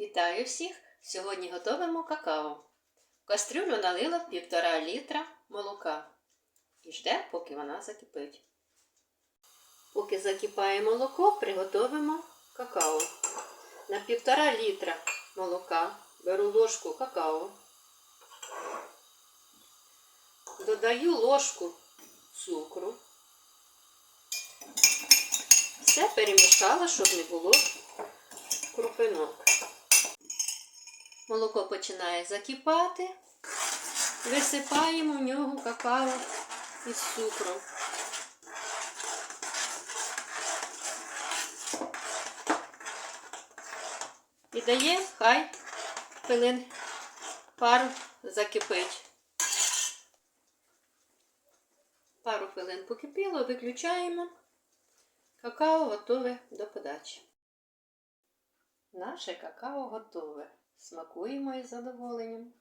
Вітаю всіх! Сьогодні готуємо какао. В кастрюлю налила півтора літра молока і жде, поки вона закипить. Поки закипає молоко, приготуємо какао. На півтора літра молока беру ложку какао. Додаю ложку цукру. Все перемішала, щоб не було крупинок. Молоко починає закипати. Висипаємо в нього какао із цукром. І даємо, хай хвилин пару закипить. Пару хвилин покипіло, виключаємо. Какао готове до подачі. Наше какао готове. Смакуємо із задоволенням.